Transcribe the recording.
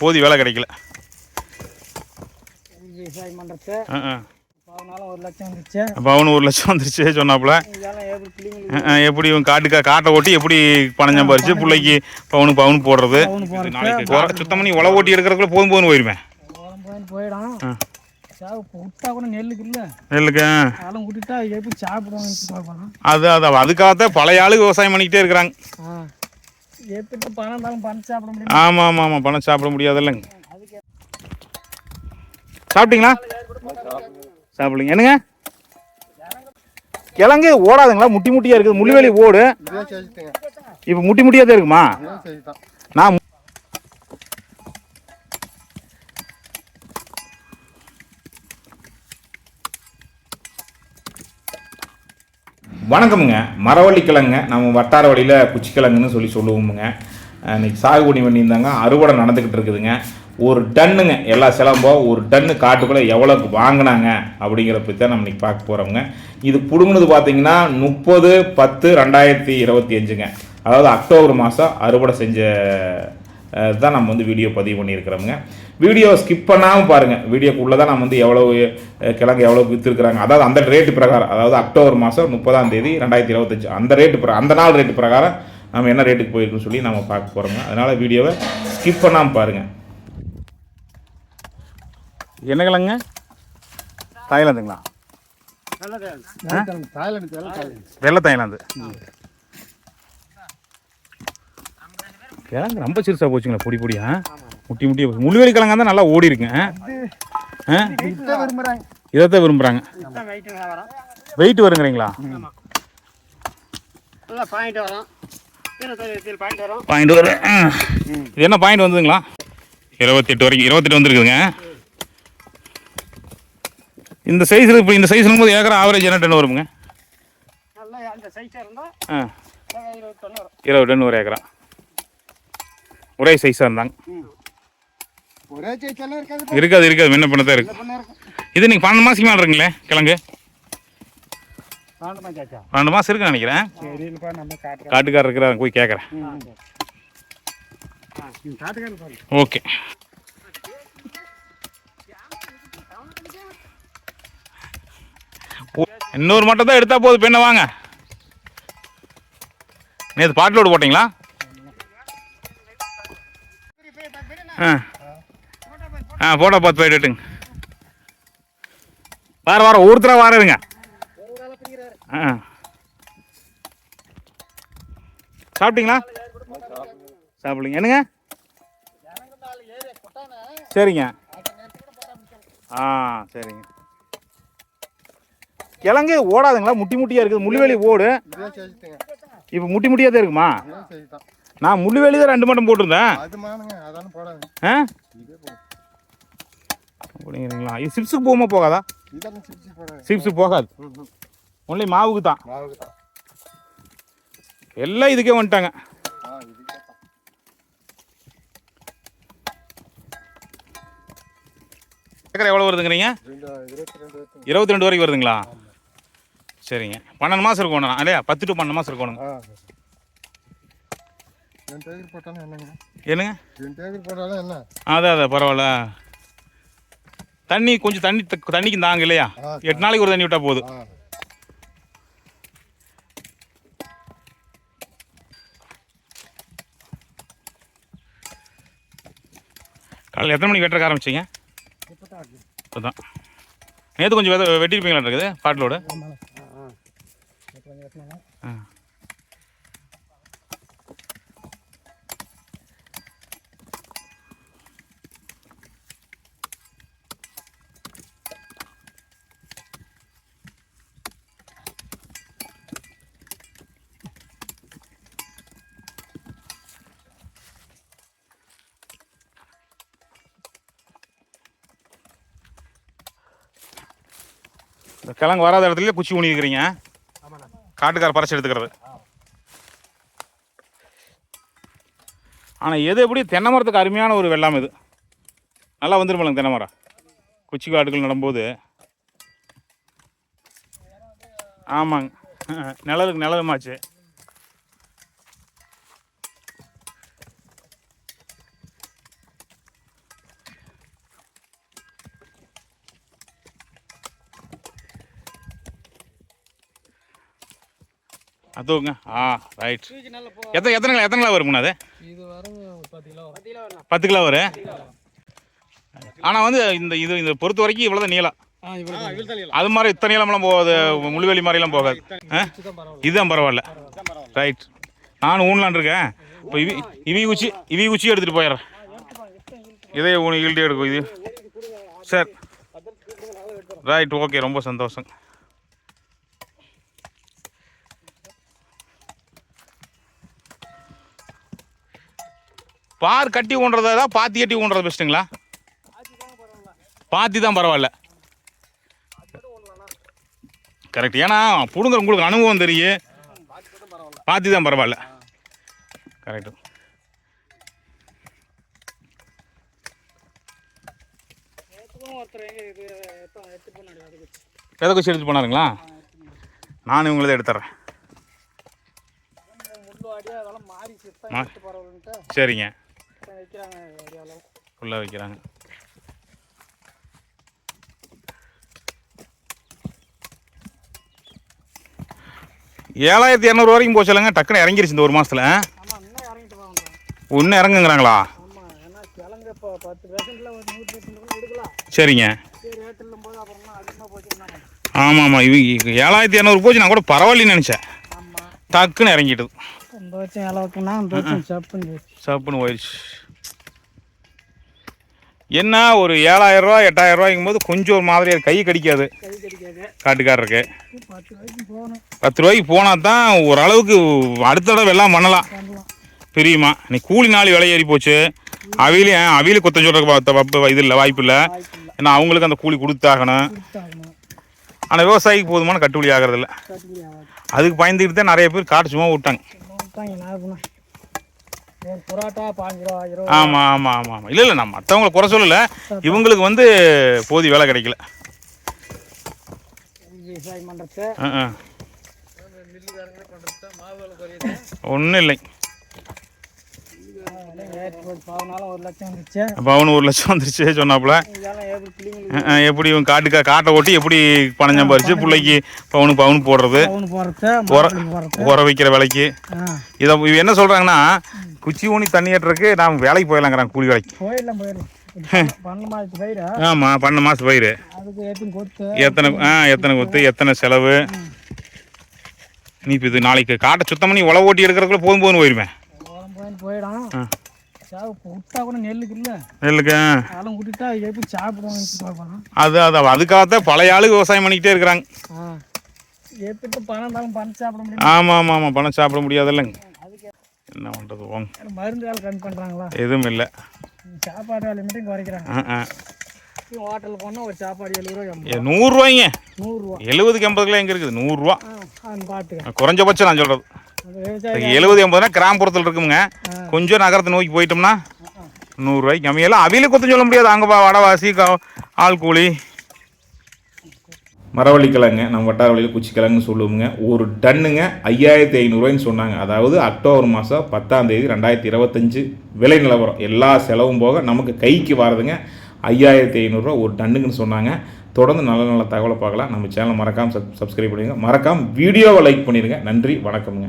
போதி வேலை கிடைக்கல. விவசாயம் பண்ணுறது ஒரு லட்சம் ஒரு வந்துருச்சு சொன்னாப்புல. எப்படி இவன் காட்டுக்கா காட்டை ஓட்டி எப்படி பணம் சம்பாரிச்சு பிள்ளைக்கு பவுனு பவுன் போடுறது. நாளைக்கு சுத்தம் பண்ணி உழவு ஓட்டி எடுக்கிறதுக்குள்ள போதும் உரம் போயின்னு போயிடும். விட்டா கூட நெல்லுக்கு இல்லை. நெல்லுக்கு ஆ. அதெல்லாம் விட்டுட்டா எப்படி சாப்பிடுவாங்க பார்க்கலாம். அது அது அதுக்காகத்தான் பழைய ஆளு விவசாயம் பண்ணிக்கிட்டே இருக்கிறாங்க. எடுத்துட்டு பணம் இருந்தாலும் பணம் சாப்பிட முடியும். ஆமாம் ஆமாம் ஆமாம் பணம் சாப்பிட முடியாதுல்லங்க சாப்பிட்டீங்களா? சாப்பிடுங்க என்னங்க? கிழங்கு ஓடாதுங்களா? முட்டி முட்டியா இருக்குது. முள்ளுவேலி ஓடு. இப்போ முட்டி முட்டியா தான் இருக்குமா? நான் வணக்கமுங்க. மரவள்ளி நம்ம வட்டார வழியில் குச்சிக்கிழங்குன்னு சொல்லி சொல்லுவோமுங்க. இன்றைக்கி சாகுபடி பண்ணியிருந்தாங்க. அறுவடை நடந்துக்கிட்டு இருக்குதுங்க. ஒரு டன்னுங்க. எல்லா சிலம்போ ஒரு டன்னு காட்டுக்குள்ளே எவ்வளோக்கு வாங்கினாங்க அப்படிங்கிற பற்றி தான் நம்ம இன்றைக்கி பார்க்க போகிறோங்க இது பிடுங்கினது பார்த்தீங்கன்னா முப்பது பத்து ரெண்டாயிரத்தி இருபத்தி அஞ்சுங்க. அதாவது அக்டோபர் மாதம் அறுவடை செஞ்ச தான் நம்ம வந்து வீடியோ பதிவு பண்ணியிருக்கிறோமுங்க. வீடியோ ஸ்கிப் பண்ணாமல் பாருங்கள் வீடியோக்குள்ளே தான் நம்ம வந்து எவ்வளோ கிழங்கு எவ்வளோ விற்றுருக்குறாங்க அதாவது அந்த ரேட்டு பிரகாரம் அதாவது அக்டோபர் மாதம் முப்பதாம் தேதி ரெண்டாயிரத்தி இருபத்தஞ்சு. அந்த ரேட்டு பிர அந்த நாள் ரேட்டு பிரகாரம் நம்ம என்ன ரேட்டுக்கு போயிருக்குன்னு சொல்லி நம்ம பார்க்க போகிறோங்க அதனால் வீடியோவை ஸ்கிப் பண்ணாமல் பாருங்கள் என்ன கிழங்குங்க தாய்லாந்துங்களா? Thailand Thailand. வெள்ளை தாய்லாந்து. கிழங்கு ரொம்ப சிறுசாக போச்சுங்களா பொடி பொடியா? முட்டி முட்டி முள்ளுவேலி கிழங்கா தான் நல்லா ஓடி இருக்குங்க. இதைத்தான் விரும்புகிறாங்க வெயிட் வருங்கிறீங்களா? பாயிண்ட் வரும். இது என்ன பாயிண்ட் வந்ததுங்களா? இருபத்தெட்டு வரைக்கும் இருபத்தெட்டு வந்துருக்குதுங்க. இந்த சைஸ் இப்போ இந்த சைஸ் போது ஏக்கர் ஆவரேஜ் என்ன டன் வருங்க இருபது டன் ஒரு ஏக்கரா. ஒரே சைஸாக இருந்தாங்க. ஒரே இருக்காது இருக்காது இருக்காது. முன்ன பண்ண தான் இருக்கு. இது நீங்கள் பன்னெண்டு மாதத்துக்கு மேலே இருக்குங்களே கிழங்கு? பன்னெண்டு மாதம் இருக்குன்னு நினைக்கிறேன். காட்டுக்காரர் இருக்கிறாங்க போய் கேட்குறேன் ஓகே. இன்னொரு மட்டும் தான் எடுத்தா போதும் பெண்ணை வாங்க. நேற்று பாட்டிலோடு போட்டிங்களா? ஆ. ஆ போட்டோ பார்த்து போயிட்டு எடுத்துங்க. வார வாரம் ஒருத்தராக வாரதுங்க. ஆ. சாப்பிட்டீங்களா? சாப்பிடுங்க என்னங்க? சரிங்க. ஆ சரிங்க. கிழங்கு ஓடாதுங்களா? முட்டி முட்டியாக இருக்குது. முள்ளுவேலி ஓடு. இப்போ முட்டி முட்டியாக தான் இருக்குமா? நான் முள்ளுவேலி தான் ரெண்டு மட்டும் போட்டிருந்தேன். ஆ? அப்படிங்கிறீங்களா? இது சிப்ஸுக்கு போகுமா போகாதா? சிப்ஸ் போகாது. ஒன்லி மாவுக்கு தான். எல்லாம் இதுக்கே வந்துட்டாங்க. ஏக்கர் எவ்வளோ வருதுங்கிறீங்க? இருபத்தி ரெண்டு வரைக்கும். வருதுங்களா? சரிங்க. பன்னெண்டு மாதம் இருக்கணும். இல்லையா பத்து டு பன்னெண்டு மாதம் இருக்கணும். ரெண்டு ஏக்கர் போட்டாலும் என்னங்க? என்னங்க? ரெண்டு ஏக்கர் போட்டாலும் என்ன? அதான் அதான் பரவாயில்ல. தண்ணி கொஞ்சம் தண்ணி தண்ணிக்கு தாங்க இல்லையா? எட்டு நாளைக்கு ஒரு தண்ணி விட்டா போதும். காலையில் எத்தனை மணிக்கு வெட்டுறக்க ஆரம்பிச்சிங்க? இப்போ தான் நேற்று கொஞ்சம் வெத வெட்டியிருப்பீங்களா இருக்குது பாட்டிலோடு ஆ இந்த கிழங்கு வராத இடத்துல குச்சி ஊனி இருக்கிறீங்க காட்டுக்கார பறிச்சு எடுத்துக்கிறது. ஆனால் எது எப்படி? தென்னை மரத்துக்கு அருமையான ஒரு வெள்ளாமை இது. நல்லா வந்துருமில்லங்க தென்னை மரம். குச்சி காட்டுகள் நடும்போது. ஆமாங்க. நிழலுக்கு நிழலுமாச்சு. தூக்குங்க ஆ ரைட் எத்தனை எத்தனை கிலோ எத்தனை கிலோ வருங்கண்ணா அது இது வரும் பத்து கிலோ வரும். ஆனால் வந்து இந்த இது இந்த பொறுத்த வரைக்கும் இவ்வளோ தான் நீளம். அது மாதிரி இத்தனை நீளம்லாம் போகாது முள்ளுவேலி மாதிரிலாம் போகாது. இதுதான் பரவாயில்ல. ரைட் நானும் ஊனலான் இருக்கேன். இப்போ இவி இவி குச்சி இவி குச்சி எடுத்துகிட்டு போயிடுறேன். இதே ஊனி ஈல்டு எடுக்கும் இது. சரி. ரைட் ஓகே ரொம்ப சந்தோஷம். பார் கட்டி ஊன்றதா பாத்தி கட்டி ஊன்றது பெஸ்ட்டுங்களா பாத்தி தான் பரவாயில்ல. கரெக்ட் ஏன்னா பிடுங்குற உங்களுக்கு அனுபவம் தெரியும் பாத்தி தான் பரவாயில்ல. கரெக்டு எதை குச்சி எடுத்து போனாருங்களா? நான் இவங்களதை எடுத்துட்றேன் முள்ளு அடியாக அதெல்லாம் மாறி சித்தம் மா- எடுத்து பரவாயில்லன்ட்டு சரிங்க. ஃபுல்லாக வைக்கிறாங்க ஏழாயிரத்தி இரநூறு வரைக்கும் போச்சலங்க டக்குன்னு இறங்கிருச்சு இந்த ஒரு மாதத்தில் இன்னும் ஒன்று இறங்குங்கிறாங்களா? சரிங்க. ஆமாம் ஆமாம் இவ ஏழாயிரத்தி இரநூறு போச்சு நான் கூட பரவாயில்லன்னு நினச்சேன். டக்குன்னு இறங்கிட்டது. வைக்கணும்னா இந்த வருஷம் சப்புன்னு போச்சு. சப்புன்னு போயிடுச்சு. என்ன ஒரு ஏழாயிரம் ரூபா எட்டாயிரம் ரூபாய்க்கும் போது கொஞ்சம் ஒரு மாதிரி கை கடிக்காது. காட்டுக்காரருக்கு. பத்து ரூபாய்க்கு போனால் தான் ஓரளவுக்கு அடுத்த தடவை எல்லாம் பண்ணலாம். பிரியுமா? நீ கூலி நாள் விலை ஏறி போச்சு. அவிலையும் அவில குத்தம் சொல்கிறதுக்கு இது இல்லை வாய்ப்பு இல்லை. ஏன்னா அவங்களுக்கு அந்த கூலி கொடுத்தாகணும். ஆனால் விவசாயிக்கு போதுமான கட்டுப்படி ஆகிறதில்ல. அதுக்கு பயந்துக்கிட்டு தான் நிறைய பேர் காட்டு சும்மா விட்டாங்க. ஆகுனா ஒரு புரோட்டா பாஞ்சு ரூபா ரூபா ஆமாம் ஆமாம் ஆமாம் ஆமாம் இல்லை இல்லை நான் மற்றவங்களை குறை சொல்லலை. இவங்களுக்கு வந்து போதிய வேலை கிடைக்கல. விவசாயம் பண்ணுறது ஒன்றும் இல்லை ஏற்றி போட்டு பாவனாலும் ஒரு லட்சம் வந்துச்சு அப்போ அவனு ஒரு லட்சம் வந்துருச்சு சொன்னாப்புல. எப்படி இவன் காட்டுக்கா காட்டை ஓட்டி எப்படி பணம் சம்பாரிச்சு பிள்ளைக்கு பவுனு பவுன் போடுறது? உர வைக்கிற விலைக்கு. இதை இவன் என்ன சொல்கிறாங்கன்னா குச்சி ஊனி தண்ணி ஏட்டுறதுக்கு நாம் வேலைக்கு போயிடலாங்கிறான் கூலி வேலைக்கு. ஆமாம் பன்னெண்டு மாதம் பயிர். எத்தனை ஆ எத்தனை கொத்து எத்தனை செலவு? நீ இப்போ இது நாளைக்கு காட்டை சுத்தம் பண்ணி உழவு ஓட்டி எடுக்கிறதுக்குள்ள போதும் போதும் போயிருவேன். போயிடும் அது அது அதுக்காகத்தான் பழைய ஆளு விவசாயம் பண்ணிக்கிட்டே இருக்கிறாங்க. ஆமாம் ஆமாம் ஆமாம் பணம் சாப்பிட முடியாதுல்லங்க. அதுக்கு என்ன பண்ணுறது போங்க. மருந்து வேலை கம்மி பண்ணுறாங்களா எதுவும் இல்லை. சாப்பாடு வேலை மட்டும் குறைக்கிறாங்க. போனால் ஒரு சாப்பாடு எழுபது நூறுரூவாய்ங்க நூறுரூவா எழுபதுக்கு எண்பதுக்குலாம் எங்கே இருக்குது? நூறுரூவா பார்த்துக்க குறைஞ்சபட்சம் நான் சொல்கிறது எழுபது எண்பதுனா கிராமப்புறத்தில் இருக்குமுங்க. கொஞ்சம் நகரத்தை நோக்கி போயிட்டோம்னா நூறுரூவாய்க்கு கம்மியெல்லாம் அவில குத்தம் சொல்ல முடியாது. அங்கே வடவாசி க- ஆள் கூலி மரவள்ளி கிழங்கு நம்ம வட்டார வழியில் குச்சி கிழங்கு சொல்லுவோங்க ஒரு டன்னுங்க ஐயாயிரத்தி ஐநூறுரூவாய்ன்னு சொன்னாங்க. அதாவது அக்டோபர் மாதம் பத்தாம் தேதி ரெண்டாயிரத்தி இருபத்தஞ்சு விலை நிலவரம். எல்லா செலவும் போக நமக்கு கைக்கு வரதுங்க ஐயாயிரத்தி ஐநூறுரூவா ஒரு டன்னுக்குன்னு சொன்னாங்க. தொடர்ந்து நல்ல நல்ல தகவலை பார்க்கலாம். நம்ம சேனலை மறக்காமல் சப் சப்ஸ்கிரைப் பண்ணிடுங்க. மறக்காமல் வீடியோவை லைக் பண்ணிடுங்க. நன்றி வணக்கம்ங்க.